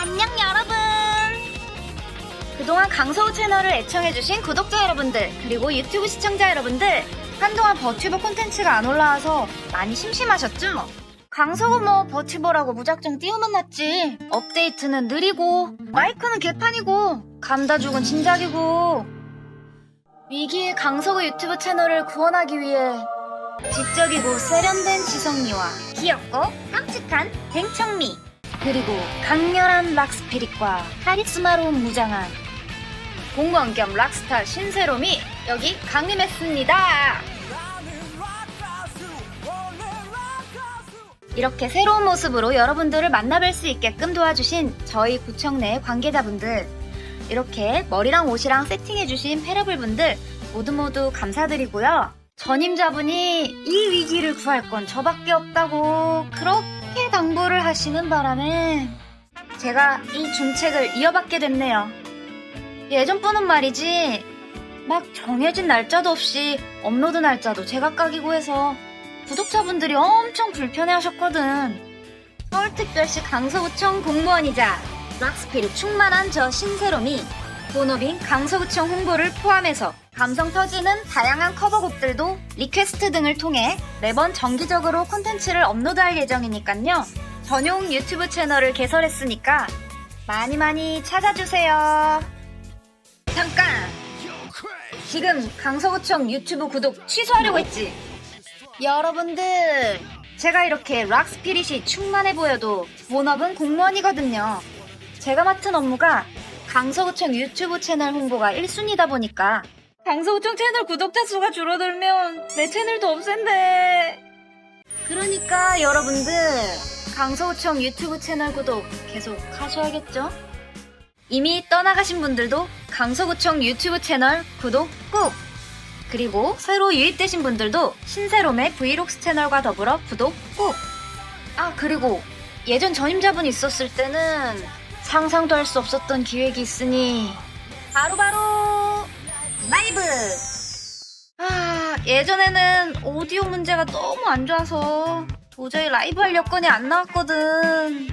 안녕 여러분! 그동안 강서우 채널을 애청해주신 구독자 여러분들, 그리고 유튜브 시청자 여러분들, 한동안 버튜버 콘텐츠가 안 올라와서 많이 심심하셨죠? 강서우 뭐 버튜버라고 무작정 띄우면 났지. 업데이트는 느리고, 마이크는 개판이고, 감다 죽은 진작이고. 위기의 강서구 유튜브 채널을 구원하기 위해 지적이고 세련된 지성미와 귀엽고 깜찍한 뱅청미 그리고 강렬한 락스피릿과 카리스마로운 무장한 공무원 겸 락스타 신세롬이 여기 강림했습니다. 이렇게 새로운 모습으로 여러분들을 만나뵐 수 있게끔 도와주신 저희 구청 내 관계자분들 이렇게 머리랑 옷이랑 세팅해주신 패러블 분들 모두 모두 감사드리고요. 전임자분이 이 위기를 구할 건 저밖에 없다고 그렇게 당부를 하시는 바람에 제가 이 중책을 이어받게 됐네요. 예전분은 말이지 막 정해진 날짜도 없이 업로드 날짜도 제각각이고 해서 구독자분들이 엄청 불편해 하셨거든. 서울특별시 강서구청 공무원이자 락스피릿 충만한 저 신세롬이 본업인 강서구청 홍보를 포함해서 감성 터지는 다양한 커버곡들도 리퀘스트 등을 통해 매번 정기적으로 콘텐츠를 업로드할 예정이니까요. 전용 유튜브 채널을 개설했으니까 많이 많이 찾아주세요. 잠깐! 지금 강서구청 유튜브 구독 취소하려고 했지? 여러분들, 제가 이렇게 락스피릿이 충만해 보여도 본업은 공무원이거든요. 제가 맡은 업무가 강서구청 유튜브 채널 홍보가 1순위다 보니까 강서구청 채널 구독자 수가 줄어들면 내 채널도 없앤대. 그러니까 여러분들 강서구청 유튜브 채널 구독 계속 하셔야겠죠? 이미 떠나가신 분들도 강서구청 유튜브 채널 구독 꾹! 그리고 새로 유입되신 분들도 신세롬의 브이록스 채널과 더불어 구독 꾹! 아 그리고 예전 전임자분이 있었을 때는 상상도 할 수 없었던 기획이 있으니 바로 바로 라이브! 아 예전에는 오디오 문제가 너무 안 좋아서 도저히 라이브 할 여건이 안 나왔거든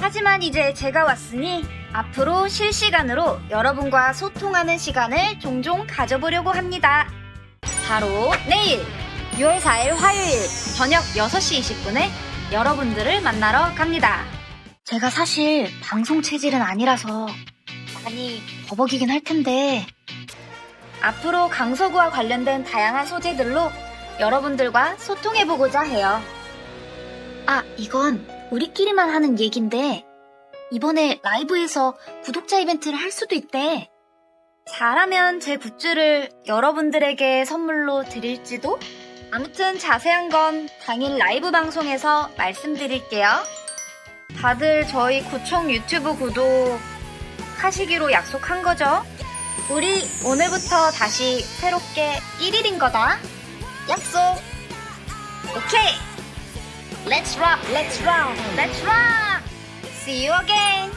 하지만 이제 제가 왔으니 앞으로 실시간으로 여러분과 소통하는 시간을 종종 가져보려고 합니다. 바로 내일 6월 4일 화요일 저녁 6시 20분에 여러분들을 만나러 갑니다. 제가 사실 방송 체질은 아니라서 많이 버벅이긴 할 텐데 앞으로 강서구와 관련된 다양한 소재들로 여러분들과 소통해보고자 해요. 아, 이건 우리끼리만 하는 얘긴데 이번에 라이브에서 구독자 이벤트를 할 수도 있대. 잘하면 제 굿즈를 여러분들에게 선물로 드릴지도? 아무튼 자세한 건 당일 라이브 방송에서 말씀드릴게요. 다들 저희 구청 유튜브 구독 하시기로 약속한 거죠? 우리 오늘부터 다시 새롭게 1일인 거다. 약속! 오케이! Let's rock, let's rock, let's rock! See you again!